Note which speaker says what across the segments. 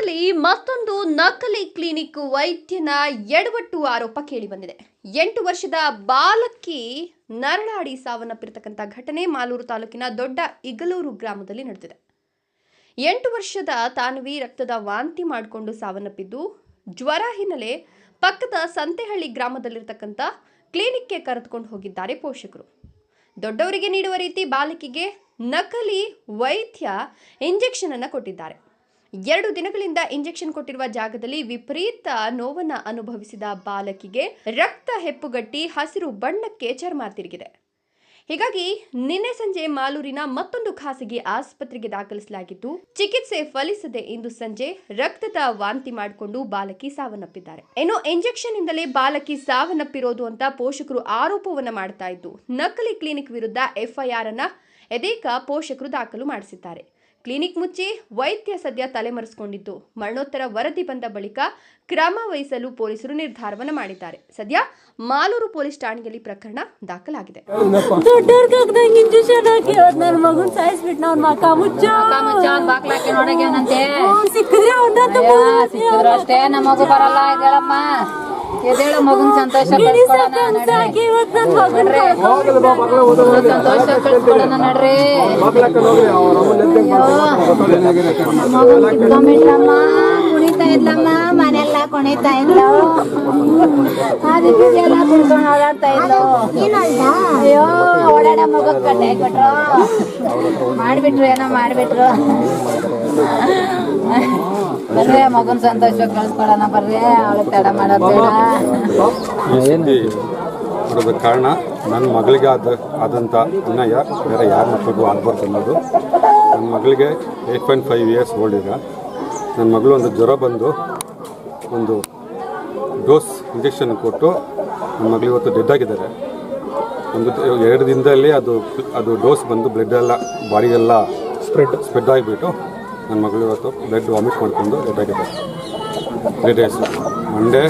Speaker 1: ರಾಜ್ಯದಲ್ಲಿ ಮತ್ತೊಂದು ನಕಲಿ ಕ್ಲಿನಿಕ್ ವೈದ್ಯನ ಎಡವಟ್ಟು ಆರೋಪ ಕೇಳಿಬಂದಿದೆ. ಎಂಟು ವರ್ಷದ ಬಾಲಕಿ ನರಳಾಡಿ ಸಾವನ್ನಪ್ಪಿರತಕ್ಕಂಥ ಘಟನೆ ಮಾಲೂರು ತಾಲೂಕಿನ ದೊಡ್ಡ ಇಗಲೂರು ಗ್ರಾಮದಲ್ಲಿ ನಡೆದಿದೆ. ಎಂಟು ವರ್ಷದ ತಾನವಿ ರಕ್ತದ ವಾಂತಿ ಮಾಡಿಕೊಂಡು ಸಾವನ್ನಪ್ಪಿದ್ದು, ಜ್ವರ ಹಿನ್ನೆಲೆ ಪಕ್ಕದ ಸಂತೆಹಳ್ಳಿ ಗ್ರಾಮದಲ್ಲಿರ್ತಕ್ಕಂಥ ಕ್ಲಿನಿಕ್ಗೆ ಕರೆದುಕೊಂಡು ಹೋಗಿದ್ದಾರೆ ಪೋಷಕರು. ದೊಡ್ಡವರಿಗೆ ನೀಡುವ ರೀತಿ ಬಾಲಕಿಗೆ ನಕಲಿ ವೈದ್ಯ ಇಂಜೆಕ್ಷನ್ ಅನ್ನು ಕೊಟ್ಟಿದ್ದಾರೆ. ಎರಡು ದಿನಗಳಿಂದ ಇಂಜೆಕ್ಷನ್ ಕೊಟ್ಟಿರುವ ಜಾಗದಲ್ಲಿ ವಿಪರೀತ ನೋವನ್ನ ಅನುಭವಿಸಿದ ಬಾಲಕಿಗೆ ರಕ್ತ ಹೆಪ್ಪುಗಟ್ಟಿ ಹಸಿರು ಬಣ್ಣಕ್ಕೆ ಚರ್ಮ ತಿರುಗಿದೆ. ಹೀಗಾಗಿ ನಿನ್ನೆ ಸಂಜೆ ಮಾಲೂರಿನ ಮತ್ತೊಂದು ಖಾಸಗಿ ಆಸ್ಪತ್ರೆಗೆ ದಾಖಲಿಸಲಾಗಿದ್ದು, ಚಿಕಿತ್ಸೆ ಫಲಿಸದೆ ಇಂದು ಸಂಜೆ ರಕ್ತದ ವಾಂತಿ ಮಾಡಿಕೊಂಡು ಬಾಲಕಿ ಸಾವನ್ನಪ್ಪಿದ್ದಾರೆ. ಇನ್ನು ಇಂಜೆಕ್ಷನ್ ಇಂದಲೇ ಬಾಲಕಿ ಸಾವನ್ನಪ್ಪಿರೋದು ಅಂತ ಪೋಷಕರು ಆರೋಪವನ್ನ ಮಾಡ್ತಾ ಇದ್ದು, ನಕಲಿ ಕ್ಲಿನಿಕ್ ವಿರುದ್ಧ ಎಫ್ಐಆರ್ ಅನ್ನ ಎದೇಕ ಪೋಷಕರು ದಾಖಲು ಮಾಡಿಸಿದ್ದಾರೆ. ಕ್ಲಿನಿಕ್ ಮುಚ್ಚಿ ವೈದ್ಯ ಸದ್ಯ ತಲೆಮರೆಸಿಕೊಂಡಿದ್ದು. ಮರಣೋತ್ತರ ವರದಿ ಬಂದ ಬಳಿಕ ಕ್ರಮ ವಹಿಸಲು ಪೊಲೀಸರು ನಿರ್ಧಾರವನ್ನು ಮಾಡಿದ್ದಾರೆ. ಸದ್ಯ ಮಾಲೂರು ಪೊಲೀಸ್ ಠಾಣೆಯಲ್ಲಿ ಪ್ರಕರಣ ದಾಖಲಾಗಿದೆ.
Speaker 2: ಸಿಕ್ಕಿದ್ರೆ
Speaker 3: ಅಷ್ಟೇ ನಮ್ಮ ಮಗು ಬರಲ್ಲ ಎದೇಳು ಮಗುನ್ ಸಂತೋಷ ಸಂತೋಷ ಪಡ್ಸ್ಕೊಳಣ ನಡ್ರಿ. ಮಗುನ್ ಇದ್ಲಮ್ಮ ಮನೆಲ್ಲ ಕುಣಿತಾ ಇದ್ಲು. ಓಡಾಡ್ತಾ ಇದ್ಲು. ಅಯ್ಯೋ, ಓಡಾಡ ಕಟ್ಟೆ ಹಾಕ್ಬಿಟ್ರು. ಮಾಡ್ಬಿಟ್ರು, ಏನೋ ಮಾಡ್ಬಿಟ್ರು. ಬರ್ರಿ, ಮಗನ್ ಸಂತೋಷ ಕಳ್ಸ್ಕೊಡೋಣ ಬರ್ರಿ. ಅವಳಿಗೆ ತಡ
Speaker 4: ಕಾರಣ? ನನ್ನ ಮಗಳಿಗೆ ಆದ ಆದಂಥ ಅನ್ಯಾಯ. ಬೇರೆ ಯಾರ ಮಕ್ಕಳಿಗೂ ಆಗಬಾರ್ದು ಅನ್ನೋದು. ನನ್ನ ಮಗಳಿಗೆ eight point five years old ಈಗ. ನನ್ನ ಮಗಳು ಒಂದು ಜ್ವರ ಬಂದು ಒಂದು ಡೋಸ್ ಇಂಜೆಕ್ಷನ್ ಕೊಟ್ಟು ನನ್ನ ಮಗಳು ಇವತ್ತು ಡೆಡ್ ಆಗಿದ್ದಾರೆ. ಒಂದು ಎರಡು ದಿನದಲ್ಲಿ ಅದು ಅದು ಡೋಸ್ ಬಂದು ಬ್ಲಡ್ ಎಲ್ಲ ಬಾಡಿಗೆಲ್ಲ ಸ್ಪ್ರೆಡ್ ಸ್ಪ್ರೆಡ್ ಆಗಿಬಿಟ್ಟು ನನ್ನ ಮಗಳು ಇವತ್ತು ಬ್ಲಡ್ ವಾಮಿಟ್ ಮಾಡಿಕೊಂಡು ಡೆಡ್ ಆಗಿದ್ದಾರೆ. Three days Monday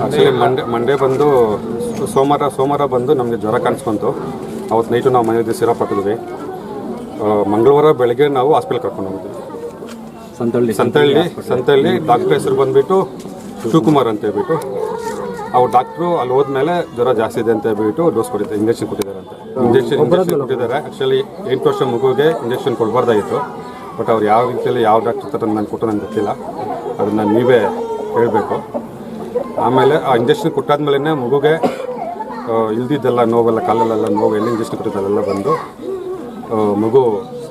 Speaker 4: actually Monday Monday ಬಂದು ಸೋಮವಾರ ಸೋಮವಾರ ಬಂದು ನಮಗೆ ಜ್ವರ ಕಾಣಿಸ್ಕೊಂತು. ಅವತ್ತು ನೈಟು ನಾವು ಮನೆಯಲ್ಲಿ ಸಿರಪ್ ಹಾಕಿದ್ವಿ. ಮಂಗಳವಾರ ಬೆಳಗ್ಗೆ ನಾವು ಹಾಸ್ಪಿಟ್ಲ್ ಕರ್ಕೊಂಡು ಹೋಗಿದ್ವಿ ಸಂತಳ್ಳಿ ಸಂತಳ್ಳಿ ಸಂತಳ್ಳಿ ಡಾಕ್ಟ್ರ್ ಹೆಸರು ಬಂದುಬಿಟ್ಟು ಶಿವಕುಮಾರ್ ಅಂತ ಹೇಳ್ಬಿಟ್ಟು. ಅವ್ರು ಡಾಕ್ಟ್ರು ಅಲ್ಲಿ ಹೋದ್ಮೇಲೆ ಜ್ವರ ಜಾಸ್ತಿ ಇದೆ ಅಂತ ಹೇಳ್ಬಿಟ್ಟು ಡೋಸ್ ಕೊಟ್ಟಿದ್ದಾರೆ ಇಂಜೆಕ್ಷನ್ ಕೊಟ್ಟಿದ್ದಾರೆ ಅಂತ. ಇಂಜೆಕ್ಷನ್ ಇಂಜೆಕ್ಷನ್ ಕೊಟ್ಟಿದ್ದಾರೆ. ಆ್ಯಕ್ಚುಲಿ ಎಂಟು ವರ್ಷ ಮಗುವಿಗೆ ಇಂಜೆಕ್ಷನ್ ಕೊಡಬಾರ್ದಾಗಿತ್ತು. ಬಟ್ ಅವ್ರು ಯಾವ ರೀತಿಯಲ್ಲಿ ಯಾವ ಡಾಕ್ಟ್ರ್ ಥರ ನನಗೆ ಕೊಟ್ಟು ನನಗೆ ಗೊತ್ತಿಲ್ಲ. ಅದನ್ನು ನೀವೇ ಹೇಳಬೇಕು. ಆಮೇಲೆ ಆ ಇಂಜೆಕ್ಷನ್ ಕೊಟ್ಟಾದ್ಮೇಲೆ ಮಗುಗೆ ಇಲ್ದಿದ್ದೆಲ್ಲ ನೋವೆಲ್ಲ ಕಾಲಲ್ಲೆಲ್ಲ ನೋವು ಎಲ್ಲಿ ಇಂಜೆಕ್ಷನ್ ಕೊಟ್ಟಿದ್ದೆಲ್ಲ ಬಂದು ಮಗು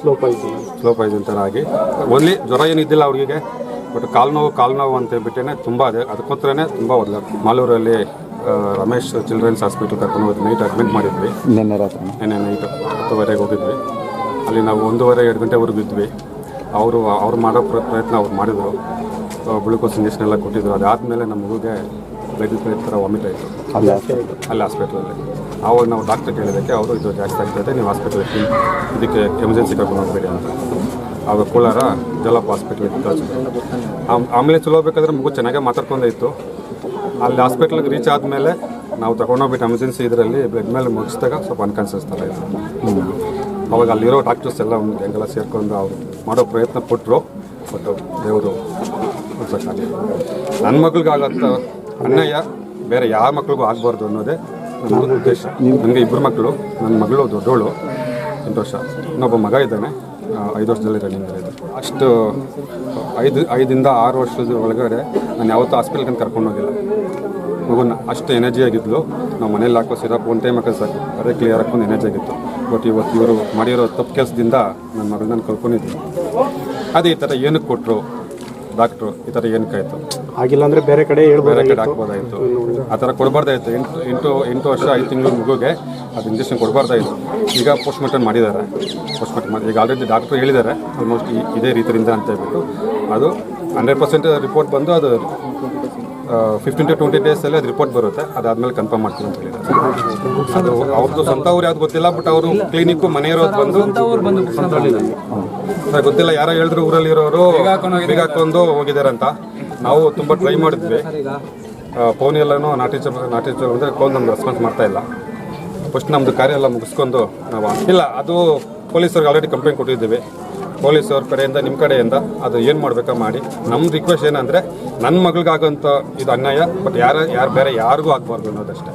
Speaker 4: ಸ್ಲೋ ಪಾಯ್ಸನ್ ಸ್ಲೋ ಪಾಯ್ಸನ್ ಥರ ಆಗಿ ಓನ್ಲಿ ಜ್ವರ ಏನಿದ್ದಿಲ್ಲ ಅವ್ರಿಗೆ ಬಟ್ ಕಾಲು ನೋವು ಕಾಲು ನೋವು ಅಂತ ಹೇಳ್ಬಿಟ್ಟೇ ತುಂಬ ಅದೇ. ಅದಕ್ಕೋಸ್ಕರನೇ ತುಂಬ ಒದ್ಲ ಮಾಲೂರಲ್ಲಿ ರಮೇಶ್ ಚಿಲ್ಡ್ರನ್ಸ್ ಹಾಸ್ಪಿಟಲ್ ಕರ್ಕೊಂಡು ಹೋಗಿ ನೈಟ್ ಅಡ್ಮಿಟ್ ಮಾಡಿದ್ವಿ.
Speaker 5: ನಿನ್ನೆ ರಾತ್ರಿ.
Speaker 4: ನಿನ್ನೆ ನೈಟು ಹತ್ತುವರೆಗೆ ಹೋಗಿದ್ವಿ. ಅಲ್ಲಿ ನಾವು ಒಂದೂವರೆ ಎರಡು ಗಂಟೆವರೆಗೂ ಇದ್ವಿ. ಅವರು ಅವ್ರು ಮಾಡೋ ಪ್ರ- ಪ್ರಯತ್ನ ಅವ್ರು ಮಾಡಿದರು. ಗ್ಲುಕೋಸ್ ಇಂಜೆಕ್ಷನ್ ಎಲ್ಲ ಕೊಟ್ಟಿದ್ರು. ಅದಾದಮೇಲೆ ನಮ್ಮ ಮಗುಗೆ ಬ್ಲಡ್ ಥರ ವಾಮಿಟ್ ಆಯಿತು.
Speaker 5: ಅಲ್ಲ
Speaker 4: ಅಲ್ಲಿ ಹಾಸ್ಪಿಟ್ಲಲ್ಲಿ. ಆವಾಗ ನಾವು ಡಾಕ್ಟ್ರಿಗೆ ಕೇಳಿದ್ದಕ್ಕೆ ಅವರು ಇದು ಜಾಸ್ತಿ ಆಗ್ತದೆ ನೀವು ಹಾಸ್ಪಿಟಲ್ಗೆ ಇದಕ್ಕೆ ಎಮರ್ಜೆನ್ಸಿ ಕರ್ಕೊಂಡು ಹೋಗ್ಬೇಡಿ ಅಂತ. ಆವಾಗ ಕೋಲಾರ ಜಲಪ್ ಹಾಸ್ಪಿಟ್ಲಿಗೆ ಕಳಿಸಿದ್ರು ಆಮೇಲೆ ಚಲೋ ಬೇಕಾದ್ರೆ ಮಗು ಚೆನ್ನಾಗೇ ಮಾತಾಡ್ಕೊಂಡೇ ಇತ್ತು. ಅಲ್ಲಿ ಹಾಸ್ಪಿಟ್ಲಿಗೆ ರೀಚ್ ಆದಮೇಲೆ ನಾವು ತಗೊಂಡೋಗ್ಬಿಟ್ಟು ಎಮರ್ಜೆನ್ಸಿ ಇದರಲ್ಲಿ ಬೆಡ್ ಮೇಲೆ ಮುಗಿಸಿದಾಗ ಸ್ವಲ್ಪ ಅನ್ಕಾನ್ಸಿಯಸ್ ಥರ ಇತ್ತು. ಅವಾಗ ಅಲ್ಲಿರೋ ಡಾಕ್ಟರ್ಸ್ ಎಲ್ಲ ಒಂದು ಹೆಂಗೆಲ್ಲ ಸೇರ್ಕೊಂಡು ಅವರು ಮಾಡೋ ಪ್ರಯತ್ನ ಕೊಟ್ಟರು ಬಟ್ ದೇವರು ನನ್ನ ಮಗಳಿಗಾಗತ್ತ ಅನ್ಯಾಯ, ಬೇರೆ ಯಾವ ಮಕ್ಳಿಗೂ ಆಗಬಾರ್ದು ಅನ್ನೋದೇ ನನ್ನ ಉದ್ದೇಶ. ನನಗೆ ಇಬ್ಬರು ಮಕ್ಕಳು, ನನ್ನ ಮಗಳು ದೊಡ್ಡವಳು, ಎಂಟು ವರ್ಷ. ಇನ್ನೊಬ್ಬ ಮಗ ಇದ್ದಾನೆ ಐದು ವರ್ಷದಲ್ಲಿ ರನ್ನಿಂಗ್ ಇದೆ ಅಷ್ಟು, ಐದು, ಐದಿಂದ ಆರು ವರ್ಷದ ಒಳಗಡೆ ನಾನು ಯಾವತ್ತೂ ಹಾಸ್ಪಿಟಲ್ಗೆ ಕರ್ಕೊಂಡು ಹೋಗಿಲ್ಲ. ಮಗುನ ಅಷ್ಟು ಎನರ್ಜಿ ಆಗಿದ್ಲು. ನಾವು ಮನೇಲಿ ಹಾಕೋ ಸಿರಪ್ ಒನ್ ಟೈಮ್ ಹಾಕೋದು ಸಾಕು. ಅದೇ ಕ್ಲಿಯರ್ ಹಾಕೊಂಡು ಎನರ್ಜಿ ಆಗಿತ್ತು. ಬಟ್ ಇವತ್ತು ಇವರು ಮಾಡಿರೋ ತಪ್ಪು ಕೆಲಸದಿಂದ ನನ್ನ ಮಗಳನ್ನ ನಾನು ಕಳ್ಕೊಂಡಿದ್ದೆ ಅದೇ ಈ ಥರ ಏನಕ್ಕೆ ಕೊಟ್ಟರು ಡಾಕ್ಟ್ರು ಈ ಥರ ಏನಕ್ಕಾಯ್ತು
Speaker 6: ಆಗಿಲ್ಲ ಅಂದ್ರೆ ಬೇರೆ ಕಡೆ
Speaker 4: ಬೇರೆ ಕಡೆ ಹಾಕ್ಬೋದಾಯಿತು ಆ ಥರ ಕೊಡಬಾರ್ದಾಯಿತು ಎಂಟು ಎಂಟು ಎಂಟು ವರ್ಷ ಐದು ತಿಂಗಳು ಮಗುಗೆ ಅದು ಇಂಜೆಕ್ಷನ್ ಕೊಡಬಾರ್ದಾಯಿತು ಈಗ ಪೋಸ್ಟ್ ಮಾರ್ಟಮ್ ಮಾಡಿದ್ದಾರೆ. ಪೋಸ್ಟ್ ಮಾರ್ಟಮ್ ಮಾಡಿ ಈಗ ಆಲ್ರೆಡಿ ಡಾಕ್ಟ್ರು ಹೇಳಿದ್ದಾರೆ. ಆಲ್ಮೋಸ್ಟ್ ಇದೇ ರೀತಿಯಿಂದ ಅಂತ ಹೇಳ್ಬಿಟ್ಟು. ಅದು ಹಂಡ್ರೆಡ್ ಪರ್ಸೆಂಟ್ ರಿಪೋರ್ಟ್ ಬಂದು ಅದು ಫಿಫ್ಟೀನ್ ಟು ಟ್ವೆಂಟಿ ಡೇಸಲ್ಲಿ ಅದು ರಿಪೋರ್ಟ್ ಬರುತ್ತೆ. ಅದಾದ್ಮೇಲೆ ಕನ್ಫರ್ಮ್ ಮಾಡ್ತೀವಿ ಅಂತ ಹೇಳಿದ್ದಾರೆ. ಅದು ಅವ್ರದ್ದು ಸ್ವಂತ ಊರು ಯಾವ್ದು ಗೊತ್ತಿಲ್ಲ ಬಟ್ ಅವರು ಕ್ಲಿನಿಕ್ ಮನೆ ಇರೋದು ಬಂದು ಸರ್, ಗೊತ್ತಿಲ್ಲ ಯಾರೋ ಹೇಳಿದ್ರು ಊರಲ್ಲಿ ಇರೋರು ಬೇಗ ಹಾಕೊಂಡು ಹೋಗಿದ್ದಾರೆ ಅಂತ. ನಾವು ತುಂಬ ಟ್ರೈ ಮಾಡಿದ್ವಿ. ಫೋನ್ ಎಲ್ಲನೂ ನಾಟಿ ನಾಟಿ ಅಂದರೆ ಫೋನ್ ನಮ್ಗೆ ರೆಸ್ಪಾನ್ಸ್ ಮಾಡ್ತಾ ಇಲ್ಲ. ಫಸ್ಟ್ ನಮ್ಮದು ಕಾರ್ಯ ಎಲ್ಲ ಮುಗಿಸ್ಕೊಂಡು ನಾವು ಇಲ್ಲ ಅದು ಪೊಲೀಸರಿಗೆ ಆಲ್ರೆಡಿ ಕಂಪ್ಲೇಂಟ್ ಕೊಟ್ಟಿದ್ದೀವಿ. ಪೊಲೀಸ್ ಅವ್ರ ಕಡೆಯಿಂದ ನಿಮ್ಮ ಕಡೆಯಿಂದ ಅದು ಏನು ಮಾಡಬೇಕಾ ಮಾಡಿ. ನಮ್ಮ ರಿಕ್ವೆಸ್ಟ್ ಏನಂದರೆ ನನ್ನ ಮಗಳಿಗಾಗೋಂಥ ಇದು ಅನ್ಯಾಯ ಬಟ್ ಯಾರ, ಯಾರು ಬೇರೆ ಯಾರಿಗೂ ಆಗಬಾರ್ದು ಅನ್ನೋದಷ್ಟೇ.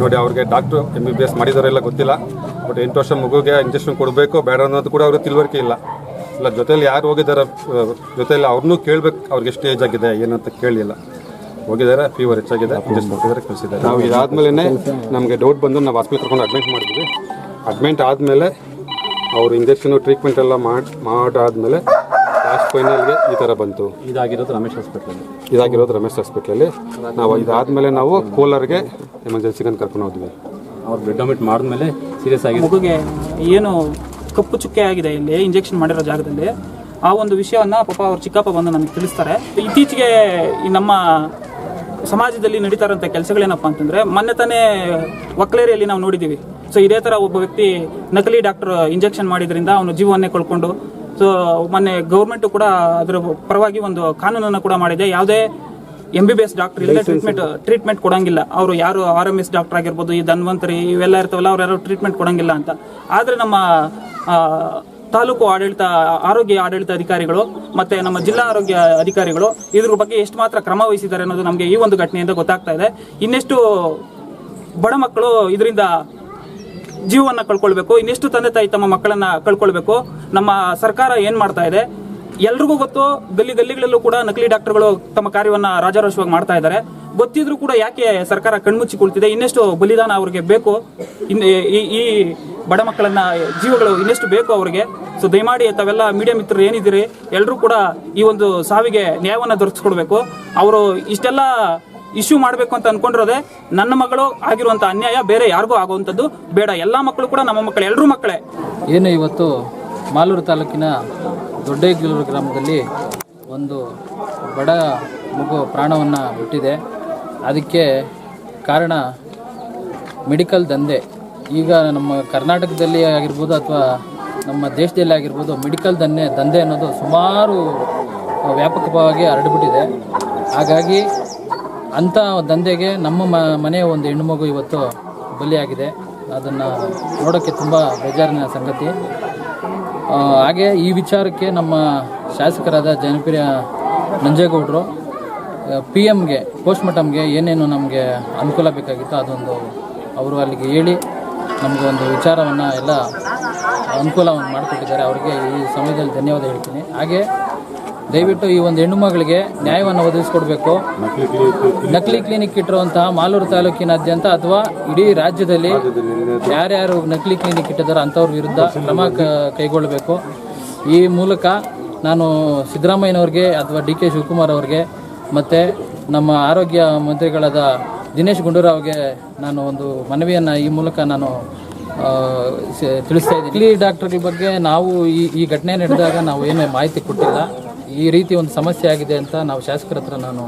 Speaker 4: ನೋಡಿ, ಅವ್ರಿಗೆ doctor M B B S ಮಾಡಿದವರೆಲ್ಲ ಗೊತ್ತಿಲ್ಲ ಬಟ್ ಎಂಟು ವರ್ಷ ಮಗುಗೆ ಇಂಜೆಕ್ಷನ್ ಕೊಡಬೇಕು ಬೇಡ ಅನ್ನೋದು ಕೂಡ ಅವ್ರಿಗೆ ತಿಳುವಳಿಕೆ ಇಲ್ಲ. ಇಲ್ಲ ಜೊತೆಯಲ್ಲಿ ಯಾರು ಹೋಗಿದ್ದಾರೆ ಜೊತೆಯಲ್ಲಿ ಅವ್ರನ್ನೂ ಕೇಳಬೇಕು, ಅವ್ರಿಗೆ ಎಷ್ಟು ಏಜ್ ಆಗಿದೆ, ಏನಂತ ಕೇಳಿಲ್ಲ. ಹೋಗಿದ್ದಾರೆ ಫೀವರ್ ಹೆಚ್ಚಾಗಿದೆ ಇಂಜೆಕ್ಷನ್ ಕೊಟ್ಟಿದ್ದಾರೆ ಕಳಿಸಿದ್ದಾರೆ. ನಾವು ಇದಾದ್ಮೇಲೆ ನಮಗೆ ಡೌಟ್ ಬಂದು ನಾವು ಹಾಸ್ಪಿಟ್ಲ್ ಕರ್ಕೊಂಡು ಅಡ್ಮಿಟ್ ಮಾಡಿದ್ವಿ. ಅಡ್ಮಿಂಟ್ ಆದಮೇಲೆ ಅವ್ರು ಇಂಜೆಕ್ಷನು ಟ್ರೀಟ್ಮೆಂಟ್ ಎಲ್ಲ ಮಾಡಿ ಮಾಡಾದ್ಮೇಲೆ ಲಾಸ್ಟ್ ಫೈನಲ್ಗೆ ಈ ಥರ ಬಂತು.
Speaker 6: ಇದಾಗಿರೋದು ರಮೇಶ್ ಹಾಸ್ಪಿಟ್ಲಲ್ಲಿ
Speaker 4: ಇದಾಗಿರೋದು ರಮೇಶ್ ಹಾಸ್ಪಿಟ್ಲಲ್ಲಿ ನಾವು ಇದಾದಮೇಲೆ ನಾವು ಕೋಲಾರ್ಗೆ ಎಮರ್ಜೆನ್ಸಿಗೆ ಕರ್ಕೊಂಡು ಹೋದ್ವಿ.
Speaker 6: ಅವ್ರು ಬ್ಲಡ್ ಅಮಿಟ್ ಮಾಡಿದ್ಮೇಲೆ ಸೀರಿಯಸ್ ಆಗಿ
Speaker 5: ಮಗುಗೆ ಏನು ಕಪ್ಪು ಚುಕ್ಕೆ ಆಗಿದೆ ಇಲ್ಲಿ ಇಂಜೆಕ್ಷನ್ ಮಾಡಿರೋ ಜಾಗದಲ್ಲಿ. ಆ ಒಂದು ವಿಷಯವನ್ನ ಪಾಪ ಅವ್ರ ಚಿಕ್ಕಪ್ಪ ಬಂದು ನಮಗೆ ತಿಳಿಸ್ತಾರೆ. ಇತ್ತೀಚೆಗೆ ಈ ನಮ್ಮ ಸಮಾಜದಲ್ಲಿ ನಡೀತಾ ಇರೋಂಥ ಕೆಲಸಗಳೇನಪ್ಪ ಅಂತಂದ್ರೆ ಮೊನ್ನೆ ತಾನೇ ಒಕ್ಲೇರಿಯಲ್ಲಿ ನಾವು ನೋಡಿದ್ದೀವಿ. ಸೊ ಇದೇ ಥರ ಒಬ್ಬ ವ್ಯಕ್ತಿ ನಕಲಿ ಡಾಕ್ಟರ್ ಇಂಜೆಕ್ಷನ್ ಮಾಡಿದ್ರಿಂದ ಅವನು ಜೀವವನ್ನೇ ಕಳ್ಕೊಂಡು ಸೊ ಮೊನ್ನೆ ಗೌರ್ಮೆಂಟು ಕೂಡ ಅದರ ಪರವಾಗಿ ಒಂದು ಕಾನೂನನ್ನು ಕೂಡ ಮಾಡಿದೆ. ಯಾವುದೇ M B B S doctor ಇಲ್ಲ ಟ್ರೀಟ್ಮೆಂಟ್ ಟ್ರೀಟ್ಮೆಂಟ್ ಕೊಡಂಗಿಲ್ಲ. ಅವರು ಯಾರು ಆರ್ ಎಂ ಎಸ್ ಡಾಕ್ಟರ್ ಆಗಿರ್ಬೋದು ಈ ಧನ್ವಂತರಿ ಇವೆಲ್ಲ ಇರ್ತಾವಲ್ಲ ಅವ್ರು ಯಾರು ಟ್ರೀಟ್ಮೆಂಟ್ ಕೊಡಂಗಿಲ್ಲ ಅಂತ. ಆದರೆ ನಮ್ಮ ತಾಲೂಕು ಆಡಳಿತ, ಆರೋಗ್ಯ ಆಡಳಿತ ಅಧಿಕಾರಿಗಳು ಮತ್ತೆ ನಮ್ಮ ಜಿಲ್ಲಾ ಆರೋಗ್ಯ ಅಧಿಕಾರಿಗಳು ಇದ್ರ ಬಗ್ಗೆ ಎಷ್ಟು ಮಾತ್ರ ಕ್ರಮ ವಹಿಸಿದ್ದಾರೆ ಅನ್ನೋದು ನಮಗೆ ಈ ಒಂದು ಘಟನೆಯಿಂದ ಗೊತ್ತಾಗ್ತಾ ಇದೆ. ಇನ್ನೆಷ್ಟು ಬಡ ಮಕ್ಕಳು ಇದರಿಂದ ಜೀವವನ್ನು ಕಳ್ಕೊಳ್ಬೇಕು, ಇನ್ನೆಷ್ಟು ತಂದೆ ತಾಯಿ ತಮ್ಮ ಮಕ್ಕಳನ್ನ ಕಳ್ಕೊಳ್ಬೇಕು, ನಮ್ಮ ಸರ್ಕಾರ ಏನು ಮಾಡ್ತಾ ಇದೆ? ಎಲ್ರಿಗೂ ಗೊತ್ತು, ಗಲ್ಲಿ ಗಲ್ಲಿಗಳಲ್ಲೂ ಕೂಡ ನಕಲಿ ಡಾಕ್ಟರ್ಗಳು ತಮ್ಮ ಕಾರ್ಯವನ್ನ ರಾಜಾರೋಷವಾಗಿ ಮಾಡ್ತಾ ಇದ್ದಾರೆ. ಗೊತ್ತಿದ್ರು ಕೂಡ ಯಾಕೆ ಸರ್ಕಾರ ಕಣ್ಮುಚ್ಚಿ ಕುಳಿತಿದೆ ಇನ್ನೆಷ್ಟು ಬಲಿದಾನ ಅವ್ರಿಗೆ ಬೇಕು? ಈ ಬಡ ಮಕ್ಕಳನ್ನ ಜೀವಗಳು ಇನ್ನಷ್ಟು ಬೇಕು ಅವರಿಗೆ. ಸೊ ದಯಮಾಡಿ ತಾವೆಲ್ಲ ಮೀಡಿಯಾ ಮಿತ್ರರು ಏನಿದ್ದೀರಿ ಎಲ್ಲರೂ ಕೂಡ ಈ ಒಂದು ಸಾವಿಗೆ ನ್ಯಾಯವನ್ನ ದೊರಕಿಸ್ಕೊಡ್ಬೇಕು. ಅವರು ಇಷ್ಟೆಲ್ಲ ಇಶ್ಯೂ ಮಾಡಬೇಕು ಅಂತ ಅನ್ಕೊಂಡಿರೋದೆ ನನ್ನ ಮಗಳು ಆಗಿರುವಂತ ಅನ್ಯಾಯ, ಬೇರೆ ಯಾರಿಗೂ ಆಗುವಂಥದ್ದು ಬೇಡ. ಎಲ್ಲ ಮಕ್ಕಳು ಕೂಡ ನಮ್ಮ ಮಕ್ಕಳು ಎಲ್ಲರೂ ಮಕ್ಕಳೇ.
Speaker 7: ಏನು ಇವತ್ತು ಮಾಲೂರು ತಾಲೂಕಿನ ದೊಡ್ಡೇಗಲೂರು ಗ್ರಾಮದಲ್ಲಿ ಒಂದು ಬಡ ಮಗು ಪ್ರಾಣವನ್ನು ಬಿಟ್ಟಿದೆ. ಅದಕ್ಕೆ ಕಾರಣ ಮೆಡಿಕಲ್ ದಂಧೆ. ಈಗ ನಮ್ಮ ಕರ್ನಾಟಕದಲ್ಲಿ ಆಗಿರ್ಬೋದು ಅಥವಾ ನಮ್ಮ ದೇಶದಲ್ಲಿ ಆಗಿರ್ಬೋದು ಮೆಡಿಕಲ್ ದಂಧೆ ದಂಧೆ ಅನ್ನೋದು ಸುಮಾರು ವ್ಯಾಪಕವಾಗಿ ಹರಡಿಬಿಟ್ಟಿದೆ. ಹಾಗಾಗಿ ಅಂಥ ದಂಧೆಗೆ ನಮ್ಮ ಮ, ಮನೆಯ ಒಂದು ಹೆಣ್ಣುಮಗು ಇವತ್ತು ಬಲಿಯಾಗಿದೆ. ಅದನ್ನು ನೋಡೋಕ್ಕೆ ತುಂಬ ಬೇಜಾರಿನ ಸಂಗತಿ. ಹಾಗೆ ಈ ವಿಚಾರಕ್ಕೆ ನಮ್ಮ ಶಾಸಕರಾದ ಜನಪ್ರಿಯ ನಂಜೇಗೌಡರು ಪಿ ಎಮ್ಗೆ ಪೋಸ್ಟ್ಮಾರ್ಟಮ್ಗೆ ಏನೇನು ನಮಗೆ ಅನುಕೂಲ ಬೇಕಾಗಿತ್ತು ಅದೊಂದು ಅವರು ಅಲ್ಲಿಗೆ ಹೇಳಿ ನಮಗೆ ಒಂದು ವಿಚಾರವನ್ನು ಎಲ್ಲ ಅನುಕೂಲವನ್ನು ಮಾಡಿಕೊಟ್ಟಿದ್ದಾರೆ. ಅವರಿಗೆ ಈ ಸಮಯದಲ್ಲಿ ಧನ್ಯವಾದ ಹೇಳ್ತೀನಿ. ಹಾಗೆ ದಯವಿಟ್ಟು ಈ ಒಂದು ಹೆಣ್ಣು ಮಗಳಿಗೆ ನ್ಯಾಯವನ್ನು ಒದಗಿಸ್ಕೊಡ್ಬೇಕು. ನಕಲಿ ಕ್ಲಿನಿಕ್ ಇಟ್ಟಿರುವಂತಹ ಮಾಲೂರು ತಾಲೂಕಿನಾದ್ಯಂತ ಅಥವಾ ಇಡೀ ರಾಜ್ಯದಲ್ಲಿ ಯಾರ್ಯಾರು ನಕಲಿ ಕ್ಲಿನಿಕ್ ಇಟ್ಟಿದ್ದಾರೆ ಅಂಥವ್ರ ವಿರುದ್ಧ ಕ್ರಮ ಕೈಗೊಳ್ಳಬೇಕು. ಈ ಮೂಲಕ ನಾನು ಸಿದ್ದರಾಮಯ್ಯನವ್ರಿಗೆ ಅಥವಾ ಡಿ ಕೆ ಶಿವಕುಮಾರ್ ಅವ್ರಿಗೆ ಮತ್ತು ನಮ್ಮ ಆರೋಗ್ಯ ಮಂತ್ರಿಗಳಾದ ದಿನೇಶ್ ಗುಂಡೂರಾವ್ಗೆ ನಾನು ಒಂದು ಮನವಿಯನ್ನು ಈ ಮೂಲಕ ನಾನು ತಿಳಿಸ್ತಾ ಇದ್ದೀನಿ. ಇಲ್ಲಿ ಡಾಕ್ಟರ್ಗಳ ಬಗ್ಗೆ ನಾವು ಈ ಈ ಘಟನೆ ನಡೆದಾಗ ನಾವು ಏನೇ ಮಾಹಿತಿ ಕೊಟ್ಟಿಲ್ಲ. ಈ ರೀತಿ ಒಂದು ಸಮಸ್ಯೆ ಆಗಿದೆ ಅಂತ ನಾವು ಶಾಸಕರ ಹತ್ರ ನಾನು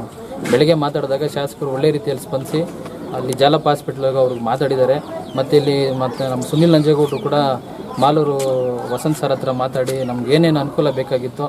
Speaker 7: ಬೆಳಗ್ಗೆ ಮಾತಾಡಿದಾಗ ಶಾಸಕರು ಒಳ್ಳೆ ರೀತಿಯಲ್ಲಿ ಸ್ಪಂದಿಸಿ, ಅಲ್ಲಿ ಜಾಲಪ್ಪ ಹಾಸ್ಪಿಟ್ಲಾಗ ಅವ್ರಿಗೆ ಮಾತಾಡಿದ್ದಾರೆ. ಮತ್ತು ಇಲ್ಲಿ ಮತ್ತು ನಮ್ಮ ಸುನಿಲ್ ನಂಜೇಗೌಡರು ಕೂಡ ಮಾಲೂರು ವಸಂತ್ ಸರ್ ಹತ್ರ ಮಾತಾಡಿ ನಮ್ಗೆ ಏನೇನು ಅನುಕೂಲ ಬೇಕಾಗಿತ್ತು